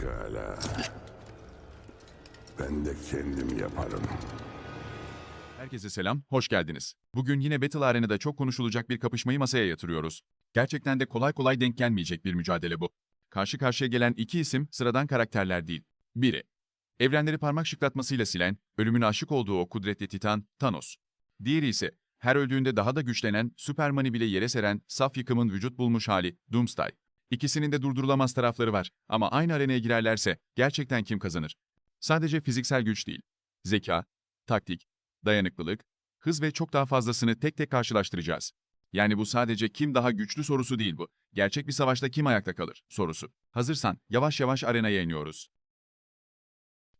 Pekala. Ben de kendim yaparım. Herkese selam, hoş geldiniz. Bugün yine Battle Arena'da çok konuşulacak bir kapışmayı masaya yatırıyoruz. Gerçekten de kolay kolay denk gelmeyecek bir mücadele bu. Karşı karşıya gelen iki isim sıradan karakterler değil. Biri, evrenleri parmak şıklatmasıyla silen, ölümüne aşık olduğu o kudretli titan Thanos. Diğeri ise her öldüğünde daha da güçlenen, Superman'i bile yere seren, saf yıkımın vücut bulmuş hali Doomsday. İkisinin de durdurulamaz tarafları var ama aynı arenaya girerlerse gerçekten kim kazanır? Sadece fiziksel güç değil. Zeka, taktik, dayanıklılık, hız ve çok daha fazlasını tek tek karşılaştıracağız. Yani bu sadece kim daha güçlü sorusu değil bu. Gerçek bir savaşta kim ayakta kalır sorusu. Hazırsan yavaş yavaş arenaya iniyoruz.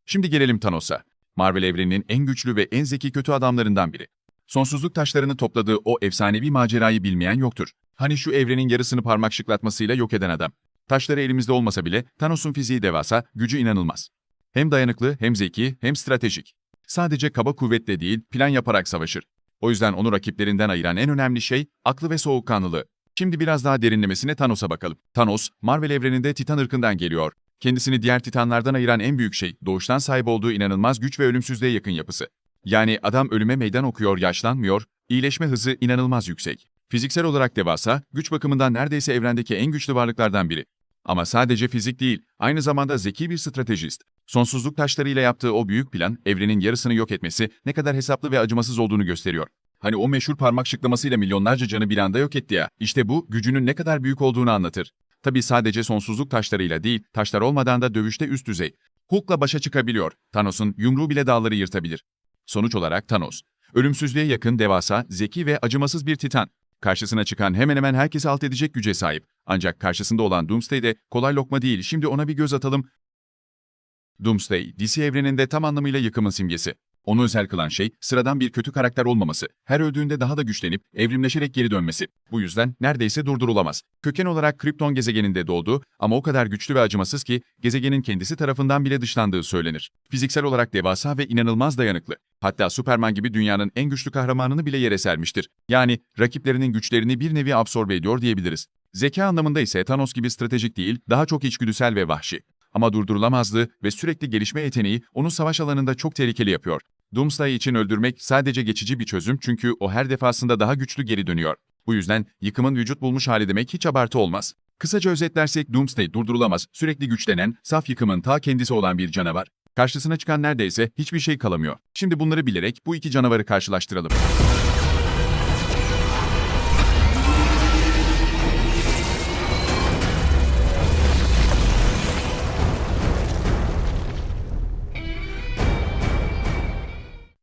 Şimdi gelelim Thanos'a. Marvel evreninin en güçlü ve en zeki kötü adamlarından biri. Sonsuzluk taşlarını topladığı o efsanevi macerayı bilmeyen yoktur. Hani şu evrenin yarısını parmak şıklatmasıyla yok eden adam. Taşları elimizde olmasa bile Thanos'un fiziği devasa, gücü inanılmaz. Hem dayanıklı, hem zeki, hem stratejik. Sadece kaba kuvvetle değil, plan yaparak savaşır. O yüzden onu rakiplerinden ayıran en önemli şey aklı ve soğukkanlılığı. Şimdi biraz daha derinlemesine Thanos'a bakalım. Thanos, Marvel evreninde Titan ırkından geliyor. Kendisini diğer Titanlardan ayıran en büyük şey, doğuştan sahip olduğu inanılmaz güç ve ölümsüzlüğe yakın yapısı. Yani adam ölüme meydan okuyor, yaşlanmıyor, iyileşme hızı inanılmaz yüksek. Fiziksel olarak devasa, güç bakımından neredeyse evrendeki en güçlü varlıklardan biri. Ama sadece fizik değil, aynı zamanda zeki bir stratejist. Sonsuzluk taşlarıyla yaptığı o büyük plan, evrenin yarısını yok etmesi ne kadar hesaplı ve acımasız olduğunu gösteriyor. Hani o meşhur parmak şıklamasıyla milyonlarca canı bir anda yok etti ya, işte bu gücünün ne kadar büyük olduğunu anlatır. Tabi sadece sonsuzluk taşlarıyla değil, taşlar olmadan da dövüşte üst düzey. Hulk'la başa çıkabiliyor, Thanos'un yumruğu bile dağları yırtabilir. Sonuç olarak Thanos, ölümsüzlüğe yakın, devasa, zeki ve acımasız bir titan. Karşısına çıkan hemen hemen herkesi alt edecek güce sahip. Ancak karşısında olan Doomsday de kolay lokma değil. Şimdi ona bir göz atalım. Doomsday, DC evreninde tam anlamıyla yıkımın simgesi. Onu özel kılan şey, sıradan bir kötü karakter olmaması, her öldüğünde daha da güçlenip, evrimleşerek geri dönmesi. Bu yüzden neredeyse durdurulamaz. Köken olarak Krypton gezegeninde doğdu ama o kadar güçlü ve acımasız ki, gezegenin kendisi tarafından bile dışlandığı söylenir. Fiziksel olarak devasa ve inanılmaz dayanıklı. Hatta Superman gibi dünyanın en güçlü kahramanını bile yere sermiştir. Yani rakiplerinin güçlerini bir nevi absorbe ediyor diyebiliriz. Zeka anlamında ise Thanos gibi stratejik değil, daha çok içgüdüsel ve vahşi. Ama durdurulamazlığı ve sürekli gelişme yeteneği onu savaş alanında çok tehlikeli yapıyor. Doomsday için öldürmek sadece geçici bir çözüm çünkü o her defasında daha güçlü geri dönüyor. Bu yüzden yıkımın vücut bulmuş hali demek hiç abartı olmaz. Kısaca özetlersek Doomsday durdurulamaz, sürekli güçlenen, saf yıkımın ta kendisi olan bir canavar. Karşısına çıkan neredeyse hiçbir şey kalamıyor. Şimdi bunları bilerek bu iki canavarı karşılaştıralım.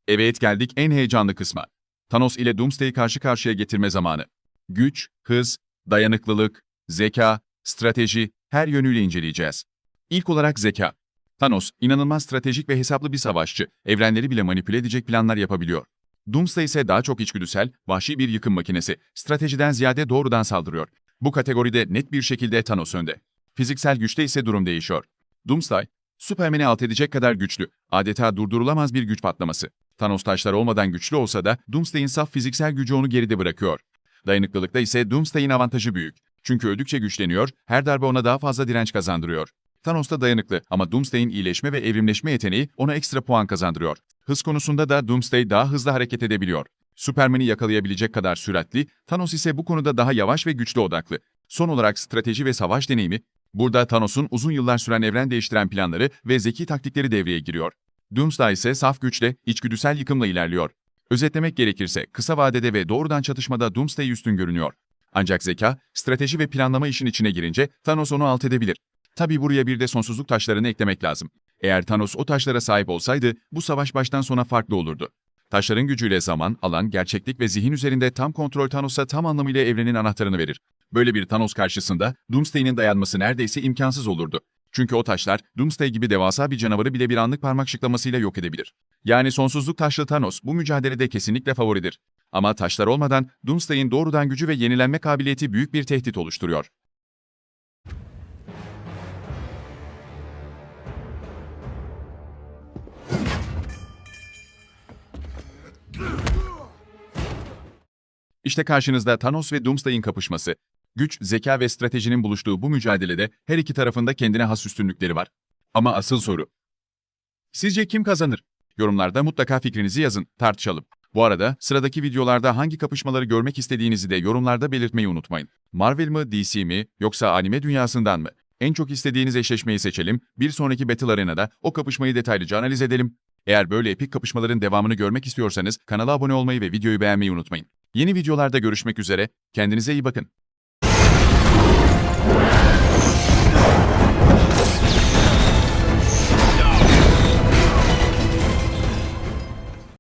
Evet geldik en heyecanlı kısma. Thanos ile Doomsday'i karşı karşıya getirme zamanı. Güç, hız, dayanıklılık, zeka, strateji her yönüyle inceleyeceğiz. İlk olarak zeka. Thanos, inanılmaz stratejik ve hesaplı bir savaşçı. Evrenleri bile manipüle edecek planlar yapabiliyor. Doomsday ise daha çok içgüdüsel, vahşi bir yıkım makinesi. Stratejiden ziyade doğrudan saldırıyor. Bu kategoride net bir şekilde Thanos önde. Fiziksel güçte ise durum değişiyor. Doomsday, Superman'i alt edecek kadar güçlü, adeta durdurulamaz bir güç patlaması. Thanos taşlar olmadan güçlü olsa da Doomsday'in saf fiziksel gücü onu geride bırakıyor. Dayanıklılıkta ise Doomsday'in avantajı büyük. Çünkü öldükçe güçleniyor, her darbe ona daha fazla direnç kazandırıyor. Thanos da dayanıklı ama Doomsday'in iyileşme ve evrimleşme yeteneği ona ekstra puan kazandırıyor. Hız konusunda da Doomsday daha hızlı hareket edebiliyor. Superman'i yakalayabilecek kadar süratli, Thanos ise bu konuda daha yavaş ve güçlü odaklı. Son olarak strateji ve savaş deneyimi, burada Thanos'un uzun yıllar süren evren değiştiren planları ve zeki taktikleri devreye giriyor. Doomsday ise saf güçle, içgüdüsel yıkımla ilerliyor. Özetlemek gerekirse kısa vadede ve doğrudan çatışmada Doomsday üstün görünüyor. Ancak zeka, strateji ve planlama işin içine girince Thanos onu alt edebilir. Tabi buraya bir de sonsuzluk taşlarını eklemek lazım. Eğer Thanos o taşlara sahip olsaydı bu savaş baştan sona farklı olurdu. Taşların gücüyle zaman, alan, gerçeklik ve zihin üzerinde tam kontrol Thanos'a tam anlamıyla evrenin anahtarını verir. Böyle bir Thanos karşısında Doomsday'in dayanması neredeyse imkansız olurdu. Çünkü o taşlar Doomsday gibi devasa bir canavarı bile bir anlık parmak şıklamasıyla yok edebilir. Yani sonsuzluk taşlı Thanos bu mücadelede kesinlikle favoridir. Ama taşlar olmadan Doomsday'in doğrudan gücü ve yenilenme kabiliyeti büyük bir tehdit oluşturuyor. İşte karşınızda Thanos ve Doomsday'in kapışması. Güç, zeka ve stratejinin buluştuğu bu mücadelede her iki tarafında kendine has üstünlükleri var. Ama asıl soru. Sizce kim kazanır? Yorumlarda mutlaka fikrinizi yazın, tartışalım. Bu arada sıradaki videolarda hangi kapışmaları görmek istediğinizi de yorumlarda belirtmeyi unutmayın. Marvel mı, DC mi yoksa anime dünyasından mı? En çok istediğiniz eşleşmeyi seçelim, bir sonraki Battle Arena'da o kapışmayı detaylıca analiz edelim. Eğer böyle epik kapışmaların devamını görmek istiyorsanız kanala abone olmayı ve videoyu beğenmeyi unutmayın. Yeni videolarda görüşmek üzere, kendinize iyi bakın.